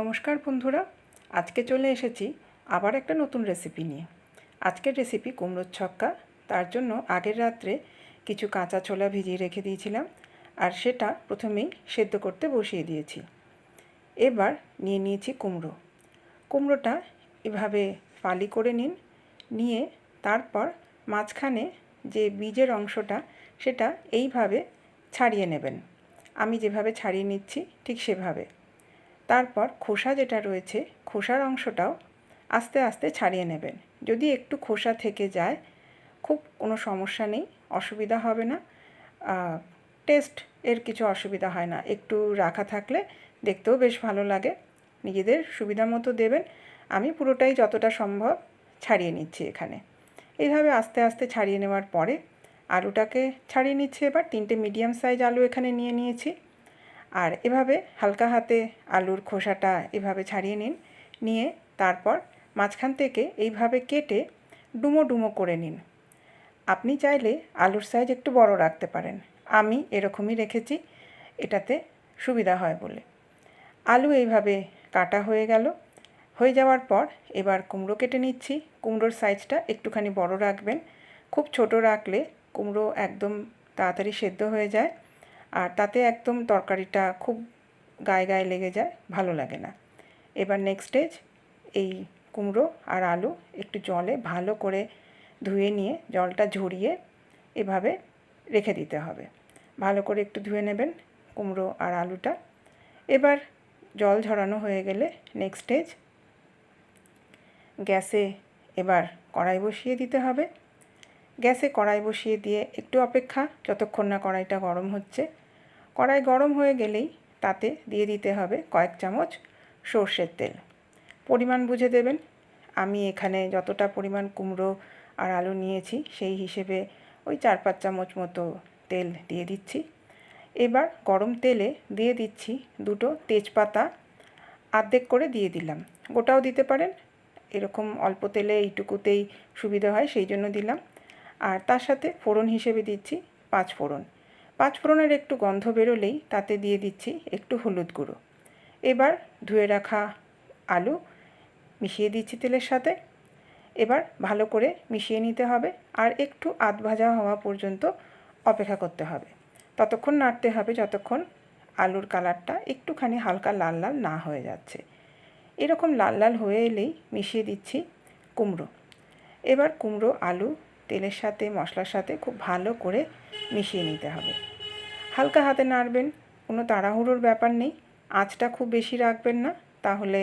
নমস্কার বন্ধুরা, আজকে চলে এসেছি আবার একটা নতুন রেসিপি নিয়ে। আজকের রেসিপি কুমড়োর ছক্কা, তার জন্য আগের রাত্রে কিছু কাঁচা ছোলা ভিজিয়ে রেখে দিয়েছিলাম আর সেটা প্রথমেই সেদ্ধ করতে বসিয়ে দিয়েছি। এবার নিয়ে নিয়েছি কুমড়ো। কুমড়োটা এভাবে ফালি করে নিন, নিয়ে তারপর মাঝখানে যে বীজের অংশটা, সেটা এইভাবে ছাড়িয়ে নেবেন। আমি যেভাবে ছাড়িয়ে নিচ্ছি ঠিক সেভাবে। তারপর খোসা যেটা রয়েছে, খোসার অংশটাও আস্তে আস্তে ছাড়িয়ে নেবেন। যদি একটু খোসা থেকে যায়, খুব কোনো সমস্যা নেই, অসুবিধা হবে না। টেস্ট এর কিছু অসুবিধা হয় না। একটু রাখা থাকলে দেখতেও বেশ ভালো লাগে। নিজেদের সুবিধা মতো দেবেন। আমি পুরোটাই যতটা সম্ভব ছাড়িয়ে নিচ্ছি এখানে। এইভাবে আস্তে আস্তে ছাড়িয়ে নেওয়ার পরে আলুটাকে ছাড়িয়ে নিচ্ছি। এবার তিনটে মিডিয়াম সাইজ আলু এখানে নিয়ে নিয়েছি। আর এভাবে হালকা হাতে আলুর খোসাটা এভাবে ছাড়িয়ে নিন। নিয়ে তারপর মাঝখান থেকে এইভাবে কেটে ডুমো ডুমো করে নিন। আপনি চাইলে আলুর সাইজ একটু বড় রাখতে পারেন। আমি এরকমই রেখেছি, এটাতে সুবিধা হয় বলে। আলু এইভাবে কাটা হয়ে গেল। হয়ে যাওয়ার পর এবার কুমড়ো কেটে নিচ্ছি। কুমড়োর সাইজটা একটুখানি বড় রাখবেন। খুব ছোট রাখলে কুমড়ো একদম তাড়াতাড়ি সেদ্ধ হয়ে যায়। আর তাতে একদম তরকারিটা খুব গায়ে গায়ে লেগে যায়, ভালো লাগে না। এবার নেক্সট স্টেজ এই কুমড়ো আর আলু একটু জলে ভালো করে ধুয়ে নিয়ে জলটা ঝরিয়ে এভাবে রেখে দিতে হবে। ভালো করে একটু ধুয়ে নেবেন কুমড়ো আর আলুটা। এবার জল ঝরানো হয়ে গেলে নেক্সট স্টেজ গ্যাসে এবার কড়াই বসিয়ে দিতে হবে। গ্যাসে কড়াই বসিয়ে দিয়ে একটু অপেক্ষা, যতক্ষণ না কড়াইটা গরম হচ্ছে কড়াই গরম হয়ে গেলেই তাতে দিয়ে দিতে হবে কয়েক চামচ সর্ষের তেল। পরিমাণ বুঝে দেবেন। আমি এখানে যতটা পরিমাণ কুমড়ো আর আলু নিয়েছি সেই হিসেবে ওই চার পাঁচ চামচ মতো তেল দিয়ে দিচ্ছি। এবার গরম তেলে দিয়ে দিচ্ছি দুটো তেজপাতা। আর্ধেক করে দিয়ে দিলাম। গোটাও দিতে পারেন। এরকম অল্প তেলে এইটুকুতেই সুবিধা হয়, সেই জন্য দিলাম। আর তার সাথে ফোড়ন হিসেবে দিচ্ছি পাঁচ ফোড়ন। পাঁচ ফোড়নের একটু গন্ধ বেরোলেই তাতে দিয়ে দিচ্ছি একটু হলুদ গুঁড়ো। এবার ধুয়ে রাখা আলু, মিশিয়ে দিচ্ছি তেলের সাথে। এবার ভালো করে মিশিয়ে নিতে হবে আর একটু আধ ভাজা হওয়া পর্যন্ত অপেক্ষা করতে হবে। ততক্ষণ নাড়তে হবে যতক্ষণ আলুর কালারটা একটুখানি হালকা লাল লাল না হয়ে যাচ্ছে। এরকম লাল লাল হয়ে এলেই মিশিয়ে দিচ্ছি কুমড়ো। এবার কুমড়ো, আলু তেলের সাথে, মশলার সাথে খুব ভালো করে মিশিয়ে নিতে হবে। হালকা হাতে নাড়বেন, কোনো তাড়াহুড়োর ব্যাপার নেই। আঁচটা খুব বেশি রাখবেন না, তাহলে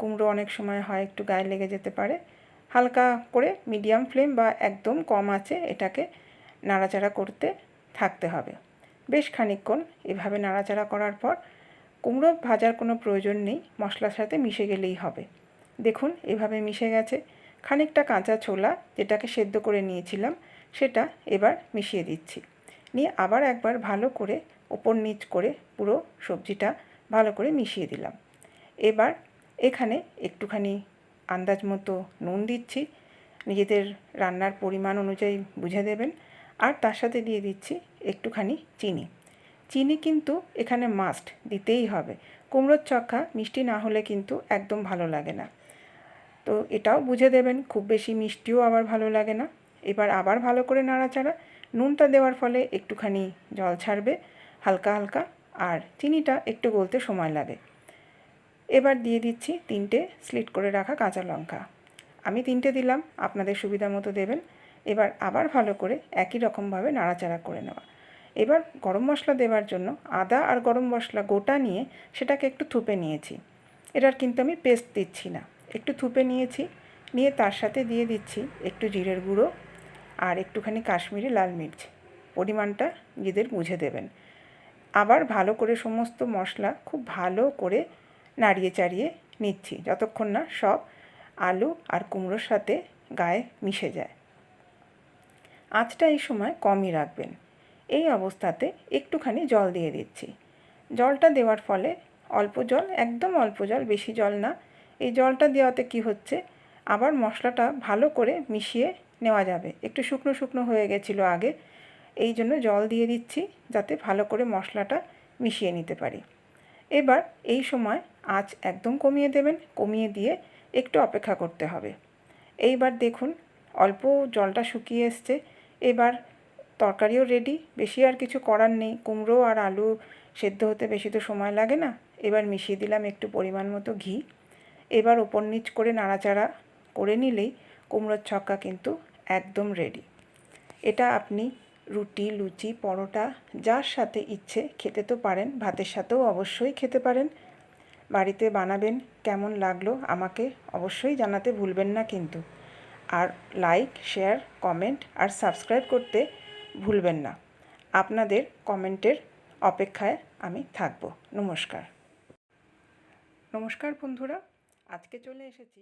কুমড়ো অনেক সময় হয় একটু গায়ে লেগে যেতে পারে। হালকা করে মিডিয়াম ফ্লেম বা একদম কম আছে এটাকে নাড়াচাড়া করতে থাকতে হবে। বেশ খানিকক্ষণ এভাবে নাড়াচাড়া করার পর কুমড়ো ভাজার কোনো প্রয়োজন নেই, মশলার সাথে মিশে গেলেই হবে। দেখুন, এভাবে মিশে গেছে। খানিকটা কাঁচা ছোলা যেটাকে সেদ্ধ করে নিয়েছিলাম, সেটা এবার মিশিয়ে দিচ্ছি। নিয়ে আবার একবার ভালো করে ওপর নিচ করে পুরো সবজিটা ভালো করে মিশিয়ে দিলাম। এবার এখানে একটুখানি আন্দাজ মতো নুন দিচ্ছি। নিজেদের রান্নার পরিমাণ অনুযায়ী বুঝে দেবেন। আর তার সাথে দিয়ে দিচ্ছি একটুখানি চিনি। চিনি কিন্তু এখানে মাস্ট দিতেই হবে। কুমড়োর চক্কা মিষ্টি না হলে কিন্তু একদম ভালো লাগে না। তো এটাও বুঝে দেবেন, খুব বেশি মিষ্টিও আবার ভালো লাগে না। এবার আবার ভালো করে নাড়াচাড়া, নুনটা দেওয়ার ফলে একটুখানি জল ছাড়বে, হালকা হালকা, আর চিনিটা একটু গলতে সময় লাগে। এবার দিয়ে দিচ্ছি তিনটে স্লিট করে রাখা কাঁচা লঙ্কা। আমি তিনটে দিলাম, আপনাদের সুবিধা মতো দেবেন। এবার আবার ভালো করে একই রকমভাবে নাড়াচাড়া করে নেওয়া। এবার গরম মশলা দেওয়ার জন্য আদা আর গরম মশলা গোটা নিয়ে সেটাকে একটু থুপে নিয়েছি। এটার কিন্তু আমি পেস্ট দিচ্ছি না। একটু থুপে নিয়েছি, নিয়ে তার সাথে দিয়ে দিচ্ছি একটু জিরের গুঁড়ো আর একটুখানি কাশ্মীরি লাল মির্চ। পরিমাণটা নিজেদের বুঝে দেবেন। আবার ভালো করে সমস্ত মশলা খুব ভালো করে নাড়িয়ে চাড়িয়ে নিচ্ছি যতক্ষণ না সব আলু আর কুমড়োর সাথে গায়ে মিশে যায়। আঁচটা এই সময় কমই রাখবেন। এই অবস্থাতে একটুখানি জল দিয়ে দিচ্ছি। জলটা দেওয়ার ফলে অল্প জল, একদম অল্প জল, বেশি জল না এই জলটা দেওয়াতে কি হচ্ছে? আবার মশলাটা ভালো করে মিশিয়ে নেওয়া যাবে। একটু শুকনো শুকনো হয়ে গেছিল আগে। এই জন্য জল দিয়ে দিচ্ছি যাতে ভালো করে মশলাটা মিশিয়ে নিতে পারি। এবার এই সময় আঁচ একদম কমিয়ে দেবেন। কমিয়ে দিয়ে একটু অপেক্ষা করতে হবে। এইবার দেখুন, অল্প জলটা শুকিয়ে এসছে। এবার তরকারিও রেডি বেশি আর কিছু করার নেই। কুমড়ো আর আলু সেদ্ধ হতে বেশি তো সময় লাগে না। এবার মিশিয়ে দিলাম একটু পরিমাণ মতো ঘি। এবার ওপর নিচ করে নাড়াচাড়া করে নিলেই কুমড়োর ছক্কা কিন্তু একদম রেডি এটা আপনি রুটি, লুচি, পরোটা, যার সাথে ইচ্ছে খেতে তো পারেন, ভাতের সাথেও অবশ্যই খেতে পারেন। বাড়িতে বানাবেন, কেমন লাগল আমাকে অবশ্যই জানাতে ভুলবেন না কিন্তু। আর লাইক শেয়ার কমেন্ট আর সাবস্ক্রাইব করতে ভুলবেন না। আপনাদের কমেন্টের অপেক্ষায় আমি থাকব। নমস্কার। নমস্কার বন্ধুরা। আজকে চলে এসেছি।